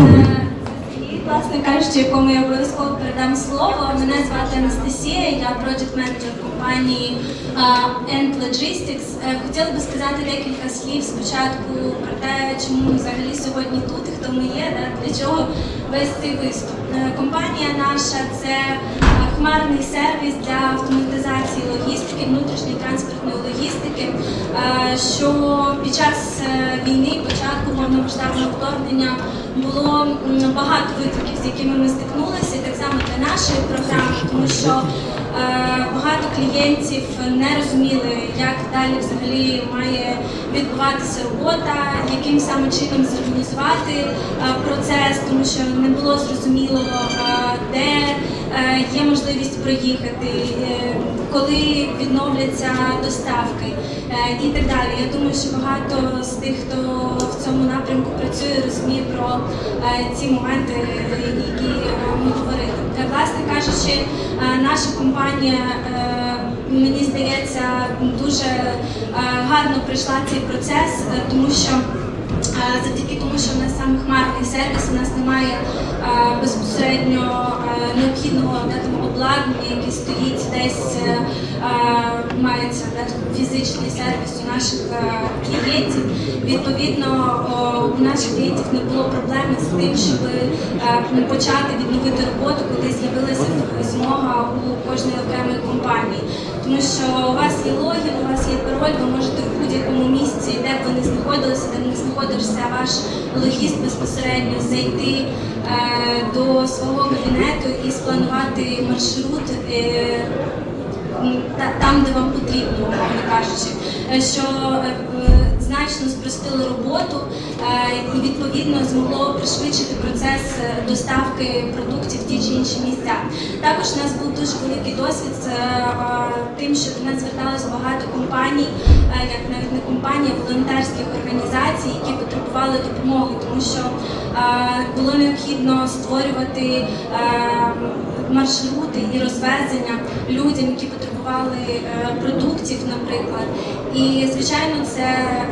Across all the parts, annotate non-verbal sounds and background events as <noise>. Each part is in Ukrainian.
Добре. І, власне кажучи, якому я обов'язково передам слово. Мене звати Анастасія, я проджект менеджер компанії а, End Logistics. Е, Хотіла би сказати декілька слів спочатку про те, чому ми взагалі сьогодні тут і хто ми є, для чого цей виступ. Е, Компанія наша це е, хмарний сервіс для автоматизації логістики, внутрішньої транспортної логістики, е, що під час війни, початку повномасштабного вторгнення було багато викликів, з якими ми стикнулися, так само для нашої програми, тому що багато клієнтів не розуміли, як далі взагалі має відбуватися робота, яким саме чином зорганізувати е, процес, тому що не було зрозуміло, е, де е, є можливість проїхати, е, коли відновляться доставки е, і так далі. Я думаю, що багато з тих, хто в цьому напрямку працює, розуміє про е, ці моменти, е, які е, ми говорили. Е, Власне кажучи, е, наша компанія. е, Мені здається, дуже е, гарно пройшла цей процес, е, тому що е, завдяки тому, що в нас саме хмарний сервіс, у нас немає е, безпосередньо е, необхідного там, обладнання, яке стоїть десь, е, е, мається фізичний сервіс у наших е, клієнтів. Відповідно, у наших клієнтів не було проблеми з тим, щоб е, почати відновити роботу, коли з'явилася змога у кожної окремої компанії. Тому що у вас є логін, у вас є пароль, ви можете в будь-якому місці, де б ви не знаходилися, де не знаходишся ваш логіст безпосередньо зайти е, до свого кабінету і спланувати маршрут. Е, та- там, де вам потрібно, кажучи, Е, що значно спростило роботу е, і відповідно змогло пришвидшити процес е, доставки продуктів в ті чи інші місця. Також у нас був дуже великий досвід з е, тим, що до нас зверталось багато компаній, як навіть не компаній, а волонтерських організацій, які потребували допомоги, тому що було необхідно створювати маршрути і розвезення людям, які потребували е, продуктів, наприклад. І звичайно, це е,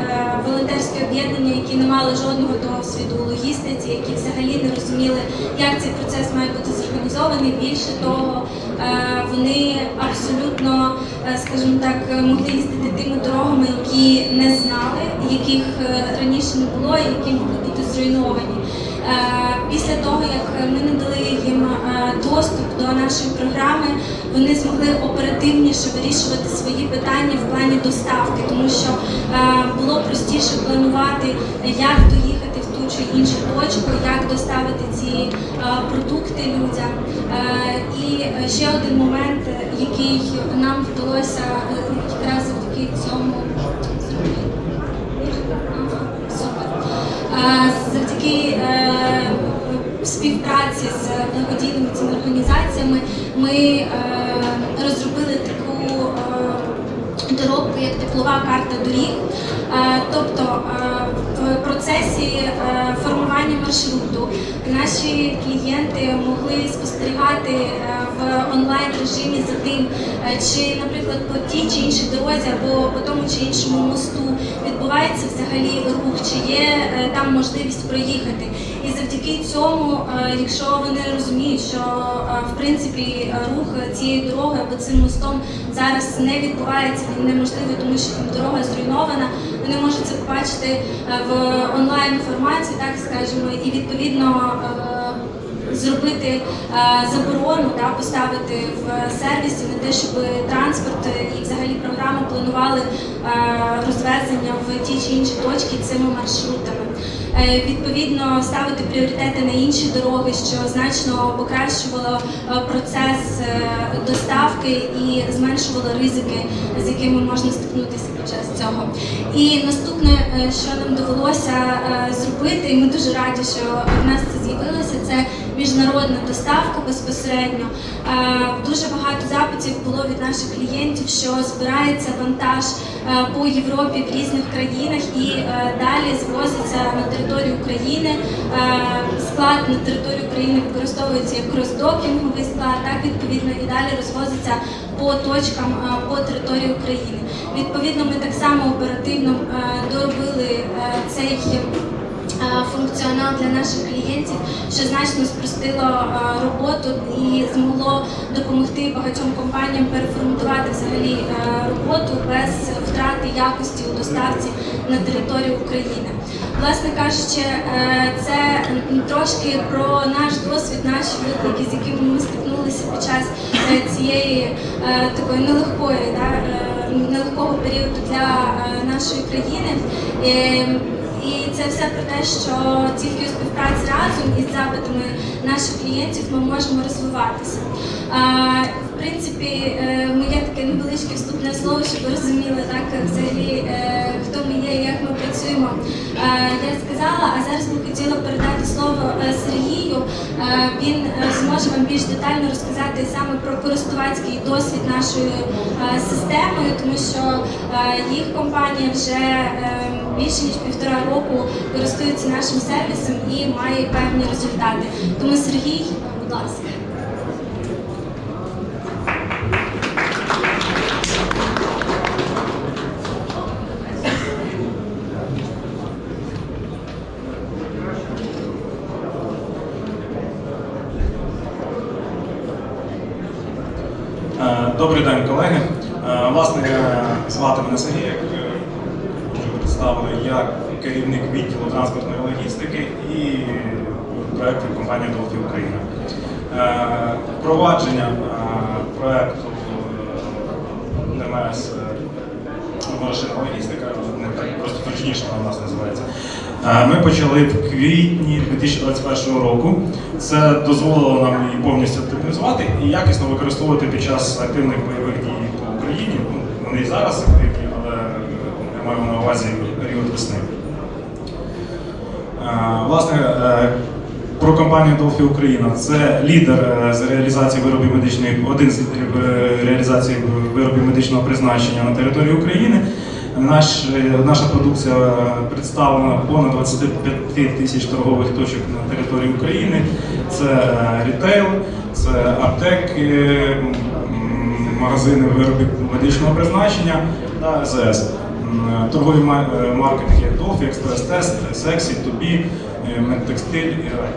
волонтерські об'єднання, які не мали жодного досвіду логістиці, які взагалі не розуміли, як цей процес має бути зорганізований. Більше того, е, вони абсолютно, скажімо так, могли їздити тими дорогами, які не знали, яких раніше не було, і які могли бути зруйновані. Е, Після того, як ми надали їм е, доступ до нашої програми, вони змогли оперативніше вирішувати свої питання в плані доставки, тому що е, було простіше планувати, як доїхати в ту чи іншу точку, як доставити ці продукти людям. І ще один момент, який нам вдалося якраз завдяки цьому співпраці з благодійними цими організаціями ми е, розробили таку е, доробку, як теплова карта доріг. Е, Тобто е, в процесі е, формування маршруту наші клієнти могли спостерігати е, в онлайн режимі за тим, е, чи, наприклад, по тій чи іншій дорозі або по тому чи іншому мосту відбувається взагалі рух, чи є е, там можливість проїхати. Завдяки цьому, е, якщо вони розуміють, що е, в принципі рух цією дорогою або цим мостом зараз не відбувається, він неможливий, тому що дорога зруйнована, вони можуть це побачити е, в онлайн форматі, так скажемо, і відповідно. Зробити заборону, да, поставити в сервісі на те, щоб транспорт і взагалі програми планували розвезення в ті чи інші точки цими маршрутами. Е, відповідно, ставити пріоритети на інші дороги, що значно покращувало е, процес е, доставки і зменшувало ризики, з якими можна стикнутися під час цього. І наступне, що нам довелося зробити, і ми дуже раді, що в нас це з'явилося, це міжнародна доставка безпосередньо. Е, Дуже багато запитів було від наших клієнтів, що збирається вантаж е, по Європі в різних країнах і е, далі звозиться на територію України. Склад на території України використовується як кросдокінговий склад, так відповідно і далі розвозиться по точкам по території України. Відповідно, ми так само оперативно доробили цей функціонал для наших клієнтів, що значно спростило е, роботу і змогло допомогти багатьом компаніям переформатувати взагалі е, роботу без втрати якості у доставці на території України. Власне кажучи, е, це трошки про наш досвід, наші виклики, з якими ми стикнулися під час е, цієї е, такої нелегкої, да, е, нелегкого періоду для е, нашої країни. І це все про те, що тільки у співпраці разом із запитами наших клієнтів ми можемо розвиватися. В принципі, е, моє таке невеличке вступне слово, щоб ви розуміли, так взагалі е, хто ми є як ми працюємо. Я сказала, а зараз би хотіла передати слово е, Сергію. Він зможе вам більш детально розказати саме про користувацький досвід нашою е, системою, тому що їх компанія вже більше ніж півтора року користується нашим сервісом і має певні результати. Тому Сергій, будь ласка. Е, Добрий день, колеги. Е, Власне, звати мене Сергій, як е, вже представили, я керівник відділу транспортної логістики і проєктів компанії Долфі Україна. Е, Впровадження е, проєкту е, ДМС машина логістика, просто точніше вона в нас називається. Ми почали в квітні 2021 року. Це дозволило нам її повністю оптимізувати і якісно використовувати під час активних бойових дій по Україні. Ну, Вони і зараз активні, маю на увазі період весни. Е, Власне, е, про компанію Долфі Україна. Це лідер е, з реалізації виробів медичної, один з реалізації виробів медичного призначення на території України. Наш, наша продукція представлена понад 25 тисяч торгових точок на території України. Це рітейл, це аптеки, магазини виробів медичного призначення та АЗС. М, Торгові е, марки, такі як Dolphy, Express Test, Sexy, Тобі, Медтекстиль і Рай.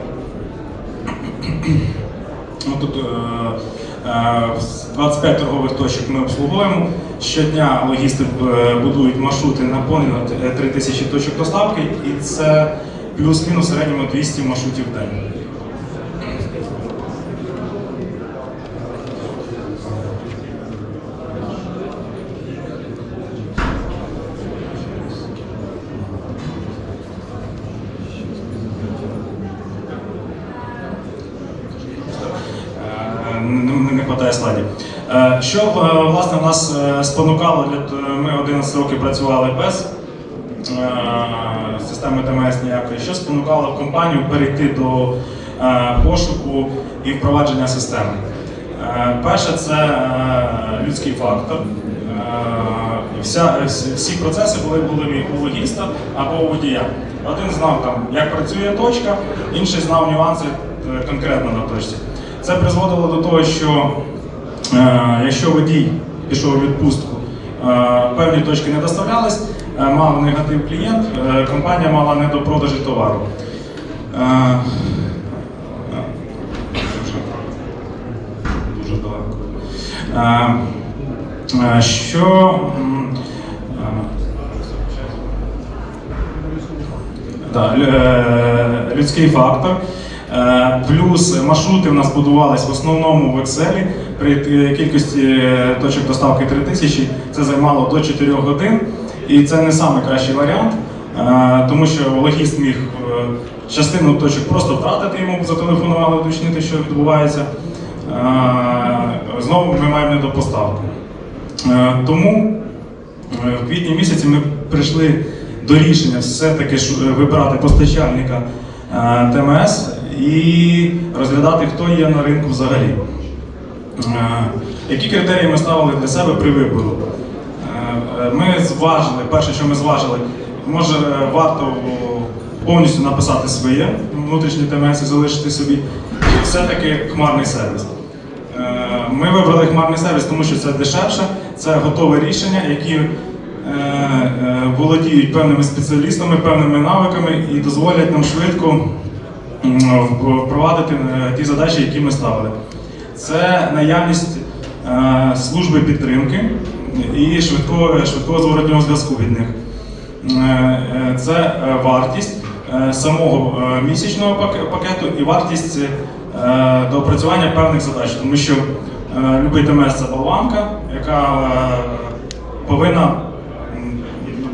<clears throat> Ну, тут е, е, 25 торгових точок ми обслуговуємо. Щодня логісти е, будують маршрути на понад 3 тисячі точок доставки, і це плюс-мінус середньому 200 маршрутів в день. Е, Не, не, не хватає слайдів. Е, Що е, власне нас е, спонукало ми 11 років працювали без системи ТМС ніякої. Що спонукало компанію перейти до пошуку і впровадження системи? Перше це людський фактор. Вся, всі- процеси були були у логіста або у водія. Один знав там, як працює точка, інший знав нюанси конкретно на точці. Це призводило до того, що якщо водій пішов у відпустку, е, певні точки не доставлялись, е, мав негатив клієнт, е, компанія мала недопродажі товару. Е, е, дуже, далеко. Е, е, Що е, Да, е, людський фактор. Е, Плюс маршрути в нас будувались в основному в Excel. При е, кількості е, точок доставки 3000 це займало до 4 годин. І це не найкращий варіант, е, тому що логіст міг частину точок просто втратити, йому зателефонували уточнити, що відбувається. Знову ми маємо недопоставку. Тому В квітні місяці ми прийшли до рішення все-таки ж, вибирати постачальника ТМС і розглядати, хто є на ринку взагалі. Е, Які критерії ми ставили для себе при вибору? Е, е, Ми зважили, перше, що ми зважили, може варто повністю написати своє внутрішнє ТМС і залишити собі, все-таки хмарний сервіс. Ми вибрали хмарний сервіс, тому що це дешевше, це готове рішення, які володіють певними спеціалістами, певними навиками і дозволять нам швидко впровадити ті задачі, які ми ставили. Це наявність е, служби підтримки і швидкого, швидкого зворотнього зв'язку від них. Е, е, Це вартість самого місячного пакету і вартість доопрацювання певних задач, тому що любий ТМС це болванка, яка повинна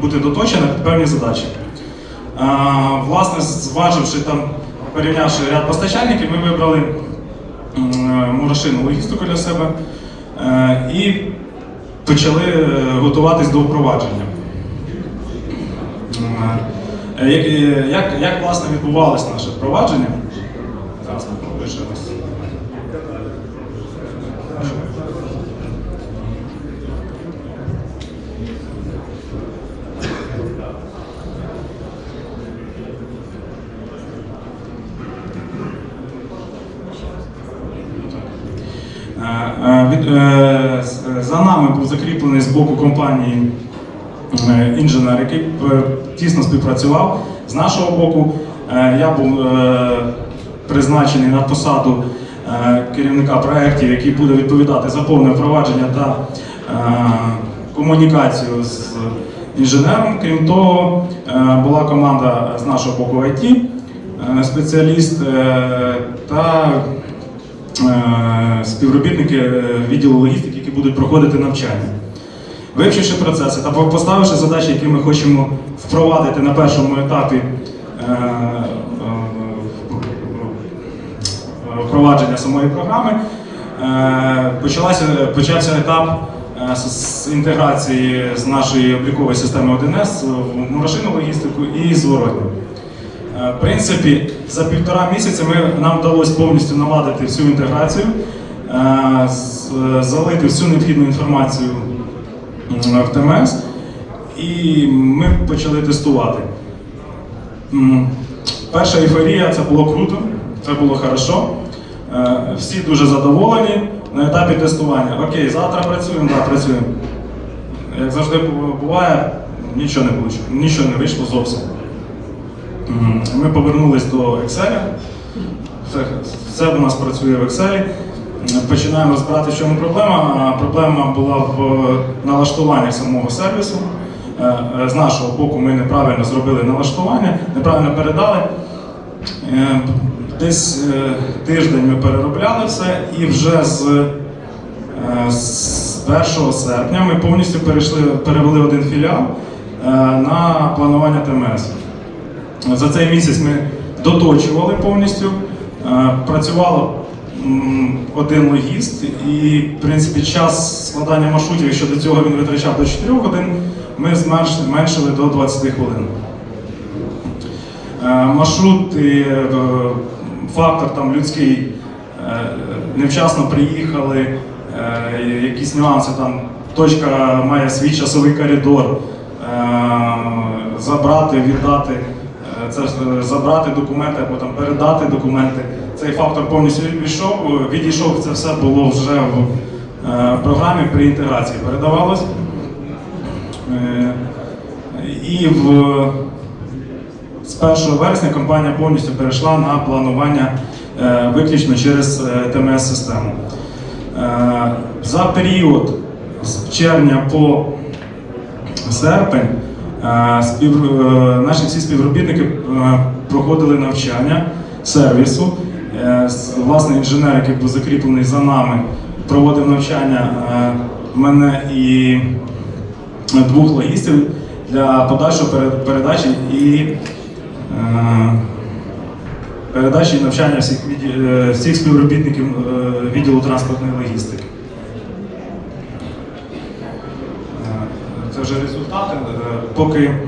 бути доточена під певні задачі. Власне, зваживши там, порівнявши ряд постачальників, ми вибрали мурашину логістику для себе е, і почали е, готуватись до впровадження. Е, Як, е, як, як власне відбувалось наше впровадження? Зараз ми ще раз. Е, е, від- е, з- За нами був закріплений з боку компанії е, інженер, який е, тісно співпрацював. З нашого боку е, я був е, призначений на посаду е, керівника проєктів, який буде відповідати за повне впровадження та е, комунікацію з інженером. Крім того, е, була команда з нашого боку IT, е, спеціаліст е, та е, співробітники е, відділу логістики, які будуть проходити навчання. Вивчивши процеси та поставивши задачі, які ми хочемо впровадити на першому етапі е, е, впровадження самої програми, е, почалася, почався етап е, з інтеграції з нашої облікової системи 1С в мурашину логістику і зворотньо. Е, В принципі, за півтора місяця ми, нам вдалося повністю наладити всю інтеграцію, е, залити всю необхідну інформацію в ТМС, і ми почали тестувати. Перша ейфорія це було круто, це було хорошо. Е, Всі дуже задоволені на етапі тестування. Окей, завтра працюємо, так, працюємо. Як завжди буває, нічого не вийшло, нічого не вийшло зовсім. Ми повернулись до Excel. Все, все у нас працює в Excel. Починаємо розбирати, в чому проблема. Проблема була в налаштуванні самого сервісу. Е, е, З нашого боку ми неправильно зробили налаштування, неправильно передали. Е, Десь е, тиждень ми переробляли все і вже з, е, з 1 серпня ми повністю перейшли, перевели один філіал е, на планування ТМС. За цей місяць ми доточували повністю, е, працювало один логіст, і в принципі час складання маршрутів, якщо до цього він витрачав до 4 годин, ми зменшили до 20 хвилин. Е, Маршрути, е, фактор там людський, невчасно приїхали, якісь нюанси там. Точка має свій часовий коридор, забрати, віддати, це е, забрати документи або там передати документи. Цей фактор повністю відійшов, відійшов. Це все було вже в е, програмі при інтеграції. Передавалось. Е, І в з 1 вересня компанія повністю перейшла на планування е, виключно через е, ТМС-систему. Е, За період з червня по серпень е, спів, е, наші всі співробітники е, проходили навчання сервісу. Е, Власне, інженер, який був закріплений за нами, проводив навчання е, мене і двох логістів для подальшої передачі і е, передачі навчання всіх, е, всіх співробітників е, відділу транспортної логістики. Е, Це вже результати. Е, Поки е,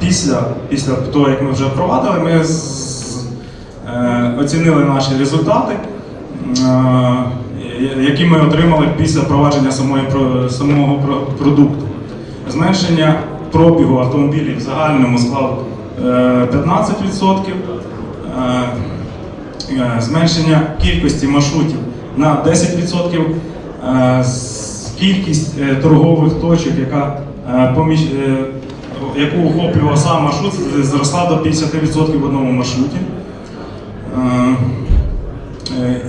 після, після того, як ми вже впровадили, ми е, оцінили наші результати, які ми отримали після впровадження самої, самого продукту. Зменшення пробігу автомобілів в загальному склав е, 15%. Е, е, Зменшення кількості маршрутів на 10%, е, кількість е, торгових точок, яка, е, поміж, яку охоплював сам маршрут, зросла до 50% в одному маршруті.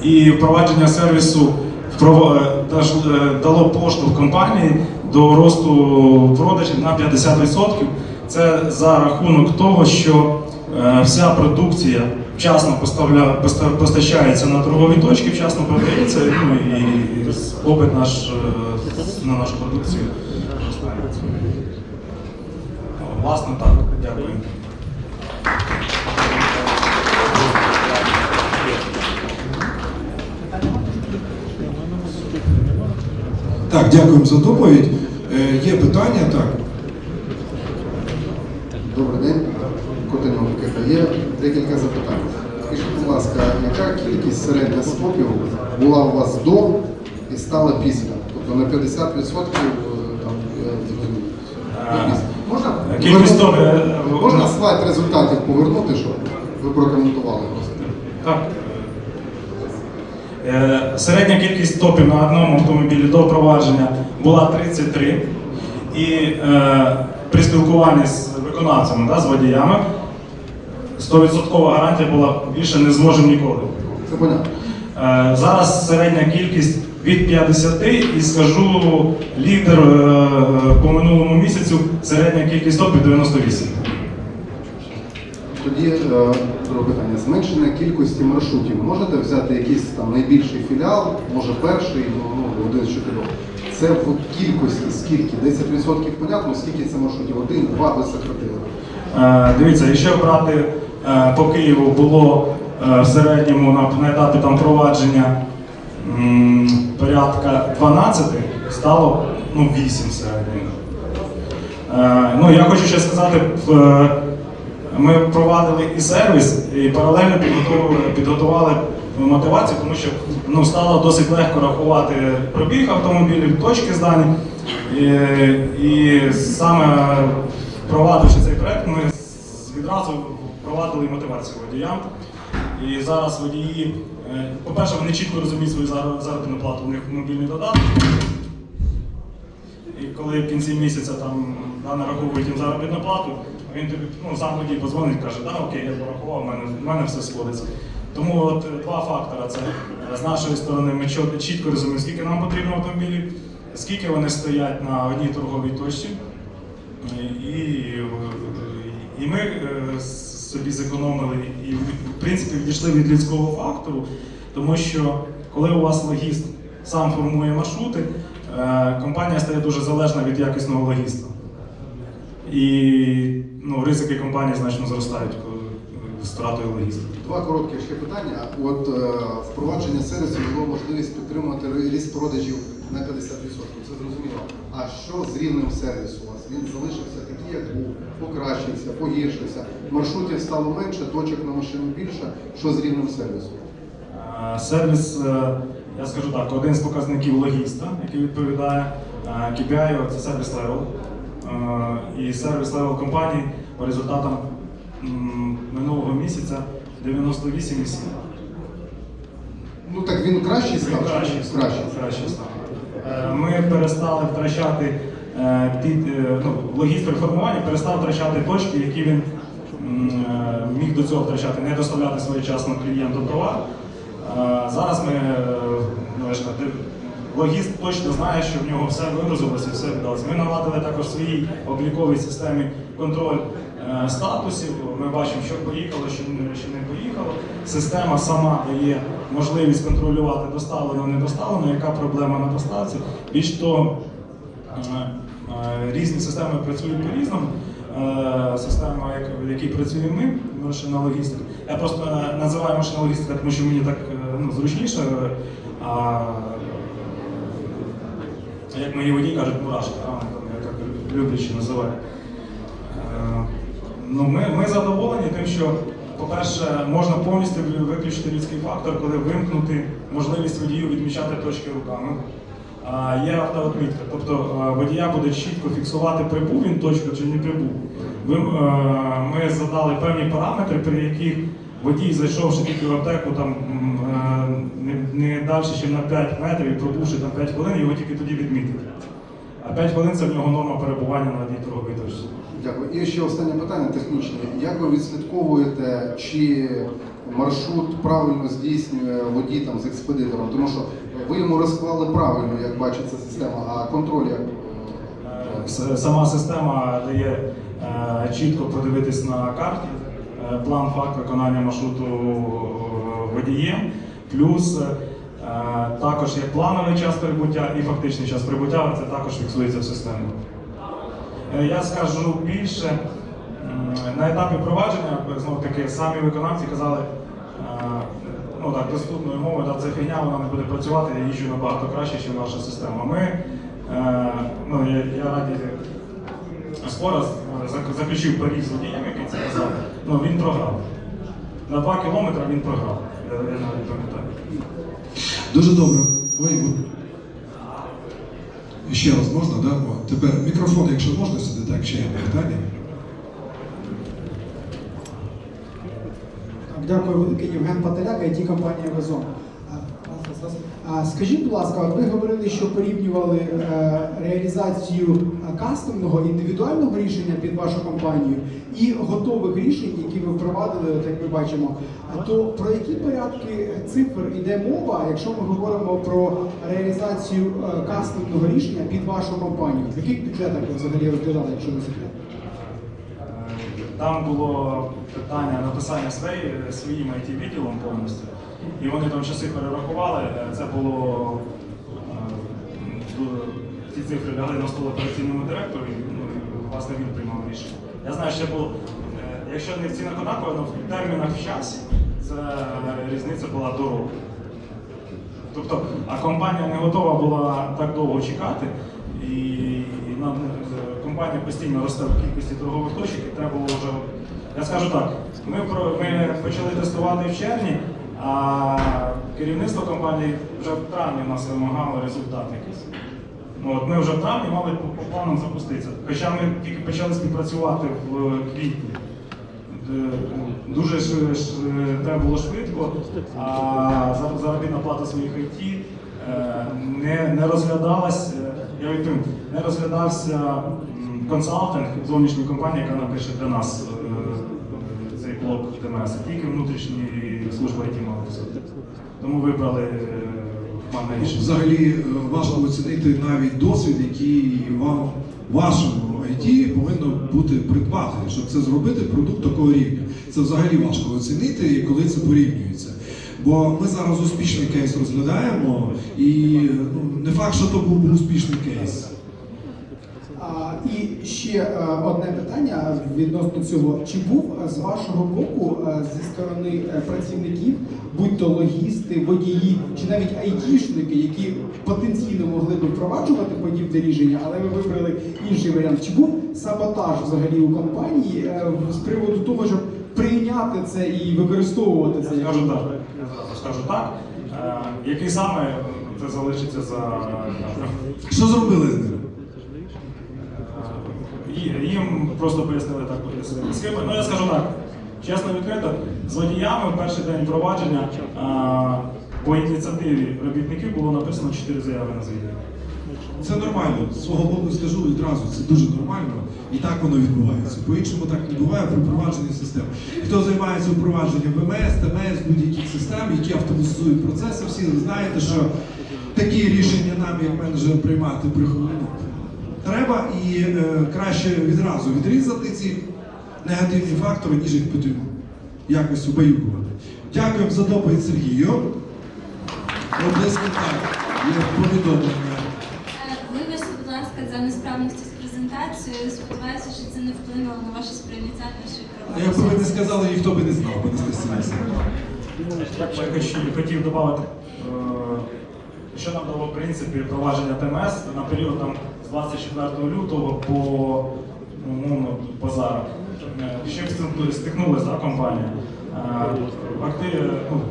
І впровадження сервісу дало поштовх компанії до росту продажів на 50%. Це за рахунок того, що вся продукція вчасно постачається на торгові точки, вчасно продається, ну і попит наш е, на нашу продукцію. зростає. Власне, так. Дякую. Так, дякуємо за доповідь. Е, Є питання? Так. Добрий день, Котеньов Є декілька запитань. Скажіть, будь ласка, яка кількість середня стопів була у вас до і стала після? Тобто на 50% е, там е, Е. Можна кількість повернути- стопів, е, можна слайд результатів повернути, щоб ви прокоментували просто. Так. Е, Середня кількість топів на одному автомобілі до впровадження була 33. І е, при спілкуванні з виконавцями, да, з водіями, 100% гарантія була більше не зможемо ніколи. Це понятно. Е, Зараз середня кількість від 50 і скажу лідер е, по минулому місяцю середня кількість топів 98. Тоді е, друге питання. Зменшення кількості маршрутів. Можете взяти якийсь там найбільший філіал, може перший, ну, ну один з чотирьох. Це в кількості скільки? 10% понятно, скільки це маршрутів? Один, два ви сократили. Е, Дивіться, якщо брати е, по Києву було е, в середньому на, етапі там провадження порядка 12, стало ну, 8 в середньому. Е, Ну, я хочу ще сказати, е, ми провадили і сервіс, і паралельно підготували, мотивацію, тому що ну, стало досить легко рахувати пробіг автомобілів, точки здані. І, і саме впровадивши цей проект, ми відразу впровадили мотивацію водіям. І зараз водії, е, по-перше, вони чітко розуміють свою заробітну плату, у них мобільний додаток. І коли в кінці місяця там да, нараховують їм заробітну плату, він тобі ну, сам водій позвонить і каже, да, окей, я порахував, в мене, в мене все сходиться. Тому от е, два фактори. Це з нашої сторони ми чітко розуміємо, скільки нам потрібно автомобілів, скільки вони стоять на одній торговій точці. І, і ми е, собі зекономили і в принципі відійшли від людського фактору, тому що коли у вас логіст сам формує маршрути, е, компанія стає дуже залежна від якісного логіста. І ну, ризики компанії значно зростають коли, з втратою логіста. Два короткі ще питання. От е, впровадження сервісу дало можливість підтримувати ріст продажів на 50%. А що з рівнем сервісу у вас? Він залишився такий, як був, покращився, погіршився. Маршрутів стало менше, точок на машину більше. Що з рівнем сервісу? Е, Сервіс, е, я скажу так, один з показників логіста, який відповідає е, KPI, це сервіс левел. Е, І сервіс левел компанії по результатам минулого місяця 98,7. Ну так він кращий став? ні? кращий. краще став. Е, Ми перестали втрачати е, під е, ну, логіст при формуванні перестав втрачати точки, які він е, міг до цього втрачати, не доставляти своєчасно клієнту товар. Е, Зараз ми е, ну, логіст точно знає, що в нього все вигрузилося, все віддалося. Ми наладили також в своїй обліковій системі контроль е, статусів. Ми бачимо, що поїхало, що не, поїхало. Система сама дає можливість контролювати доставлено, не доставлено, яка проблема на доставці. Більш того, е, е, різні системи працюють по-різному. Е, Система, в якій працюємо ми, машина логістика. Я просто е, називаю машина логістика, тому що мені так е, ну, зручніше. е, А як мої водії кажуть, мурашки, я так люблячи називаю. Ну, ми, ми задоволені тим, що, по-перше, можна повністю виключити людський фактор, коли вимкнути можливість водію відмічати точки руками. А, Є автоотмітка, тобто е, водія буде чітко фіксувати, прибув він точку чи не прибув. Е, Ми задали певні параметри, при яких водій, зайшовши тільки в аптеку, там е, не, далі, ніж на 5 метрів, і пробувши там 5 хвилин, його тільки тоді відмітить. А 5 хвилин це в нього норма перебування на одній торговій точці. Дякую. І ще останнє питання технічне. Як ви відслідковуєте, чи маршрут правильно здійснює водій там з експедитором? Тому що ви йому розклали правильно, як бачиться система, а контроль як Е, Сама система дає е, чітко подивитись на карті е, план факт виконання маршруту водієм, плюс також є плановий час прибуття і фактичний час прибуття, але це також фіксується в системі. Е, Я скажу більше, на етапі провадження, знову таки, самі виконавці казали, е, ну так, доступною мовою, це фігня, вона не буде працювати, я їжджу набагато краще, ніж наша система. Ми, е, ну, я, я раді скоро е, заключив парі з водієм, який це казав, ну він програв. На 2 кілометри він програв. Я, я навіть пам'ятаю. Дуже добре. Ой. Ще раз можна, да? Тепер мікрофон, якщо можна сюди, так, ще є питання. Дякую велике, Євген Пателяк, ті компанія Везон. А, Скажіть, будь ласка, ви говорили, що порівнювали е, реалізацію е, кастомного індивідуального рішення під вашу компанію і готових рішень, які ви впровадили, як ми бачимо. То про які порядки цифр йде мова, якщо ми говоримо про реалізацію е, кастомного рішення під вашу компанію? В яких бюджетах ви взагалі розглядали, якщо не секрет? Там було питання написання своїм it відділом повністю. І вони там часи перерахували. Е, Це було е, ці цифри лягли на стол операційному директору, і ну, власне він приймав рішення. Я знаю, що було, е, якщо не в цінах однаково, але в термінах в часі, це різниця була до року. Тобто, а компанія не готова була так довго чекати, і, і нам компанія постійно росте в кількості торгових точок, і треба було вже. Я скажу так, ми, ми почали тестувати в червні, а керівництво компанії вже в травні нас вимагало результат якийсь. Ну, от ми вже в травні мали по, по планам запуститися. Хоча ми тільки почали співпрацювати в квітні. Е, Дуже ж, ж, треба було швидко, а заробітна плата своїх IT е, не, не розглядалась, е, я відповім, не розглядався консалтинг зовнішньої компанії, яка напише для нас е, цей блок ТМС, тільки внутрішні мали все. Тому вибрали е, рішення. Взагалі е, важко оцінити навіть досвід, який вам вашому IT повинно бути придбати, щоб це зробити продукт такого рівня. Це взагалі важко оцінити, коли це порівнюється. Бо ми зараз успішний кейс розглядаємо, і ну, не факт, що то був успішний кейс. А, і ще е, одне питання відносно цього. Чи був е, з вашого боку е, зі сторони працівників, будь то логісти, водії чи навіть айтішники, які потенційно могли би впроваджувати подібне рішення, але ви вибрали інший варіант? Чи був саботаж взагалі у компанії з приводу того, щоб прийняти це і використовувати це? Я скажу так. Я скажу так. Який саме це залишиться за. Що зробили з ним? Ї- Їм просто пояснили так схеми. Ну я скажу так, чесно відкрито, з водіями в перший день провадження а, по ініціативі робітників було написано 4 заяви на звільнення. Це нормально. З свого боку скажу відразу, це дуже нормально, і так воно відбувається. По-іншому так не буває при впровадженні систем. Хто займається впровадженням ВМС, ТМС, будь-яких систем, які автоматизують процеси, всі ви знаєте, що такі рішення нам, як менеджерам, приймати приховано. Треба і е, краще відразу відрізати ці негативні фактори, ніж їх потім якось убаюкувати. Дякуємо за доповідь Сергію. Оплески так. Є повідомлення. Е, Вибачте, будь ласка, за несправності з презентацією. Сподіваюся, що це не вплинуло на ваше сприйняття нашої А якби ви не сказали, ніхто би не знав, стосувався. Я хотів, хотів додати, е, що нам дало в принципі провадження ТМС на період там, з 24 лютого по ну, умовно зараз. Е, Ще стикнулася компанія. Факти, ну,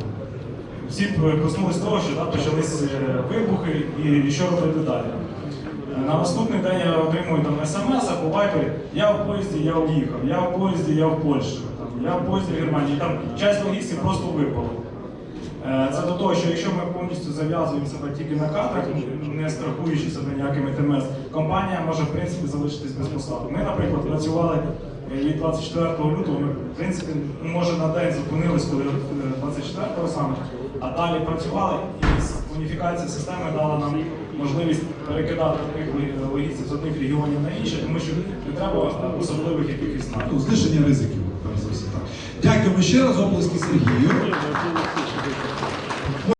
всі проснулися з того, що да, почались е, вибухи і що робити далі. На наступний день я отримую там смс по вайбері, я в поїзді, я уїхав, я в поїзді, я в Польщі. Там, Я в поїзді в Германії, там часть логістів просто випала. Е, Це до того, що якщо ми повністю зав'язуємо себе тільки на кадрах, не страхуючи себе ніякими ТМС, компанія може в принципі залишитись без посадок. Ми, наприклад, працювали е, від 24 лютого, ми в принципі може на день зупинились, коли е, 24-го саме, а далі працювали і уніфікація системи дала нам можливість перекидати ло- логістів з одних регіонів на інші, тому що не треба е, особливих якихось знань. Ну, зниження ризиків, перш за все так. Дякуємо ще раз, оплески Сергію.